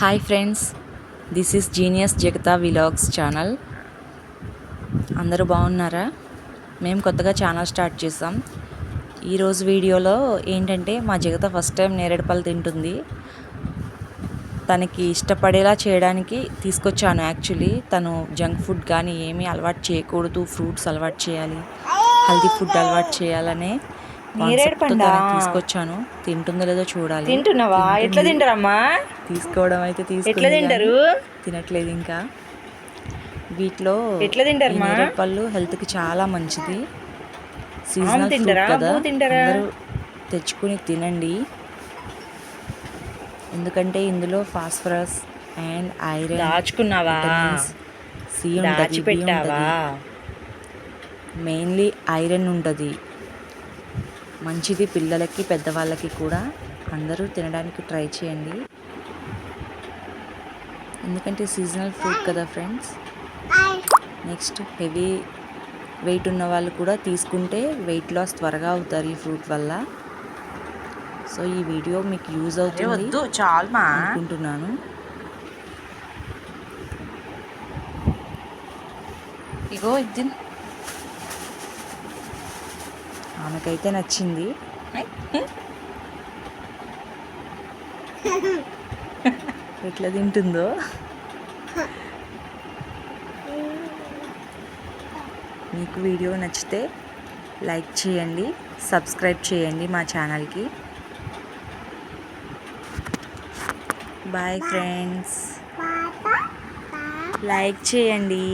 Hi friends this is genius Jagatha vlogs channel అందరూ బాగున్నారా? మేము కొత్తగా ఛానల్ స్టార్ట్ చేసాం. ఈరోజు వీడియోలో ఏంటంటే మా జగత ఫస్ట్ టైం నేరేడుపళ్ళు తింటుంది. తనకి ఇష్టపడేలా చేయడానికి తీసుకొచ్చాను యాక్చువల్లీ తను జంక్ ఫుడ్ కానీ ఏమీ అలవాటు చేయకూడదు ఫ్రూట్స్ అలవాటు చేయాలి హెల్తీ ఫుడ్ అలవాటు చేయాలనే నేరేడు పండా? తీసుకొచ్చాను. తింటుందో లేదో చూడాలి. తింటున్నావా? ఎట్లా. తింటారమ్మా? తీసుకోవడం అయితే తీసుకుంది ఎట్లా తింటారు? తినట్లేదు ఇంకా. వీటిలో ఎట్లా తింటారు మా? పళ్ళు హెల్త్కి చాలా మంచిది. ఆమ్ సీజనల్ తింటారా? కదా. తెచ్చుకుని తినండి. ఎందుకంటే ఇందులో ఫాస్ఫరస్ అండ్ ఐరన్ దాచుకున్నావా? సి ఉంటుంది దాచిపెట్టావా? మెయిన్లీ ఐరన్ ఉంటుంది. మంచిది పిల్లలకి పెద్దవాళ్ళకి కూడా. అందరూ తినడానికి ట్రై చేయండి. ఎందుకంటే సీజనల్ ఫ్రూట్ కదా ఫ్రెండ్స్ నెక్స్ట్ హెవీ వెయిట్ ఉన్న వాళ్ళు కూడా తీసుకుంటే వెయిట్ లాస్ త్వరగా అవుతారు ఈ ఫ్రూట్ వల్ల. సో ఈ వీడియో మీకు యూజ్ అవుతుంది అనుకుంటున్నాను. ఇగో ఇది ఆమెకైతే నచ్చింది. ఎట్లా తింటుందో. మీకు వీడియో నచ్చితే లైక్ చేయండి సబ్స్క్రైబ్ చేయండి మా ఛానల్కి. Bye friends. లైక్ చేయండి.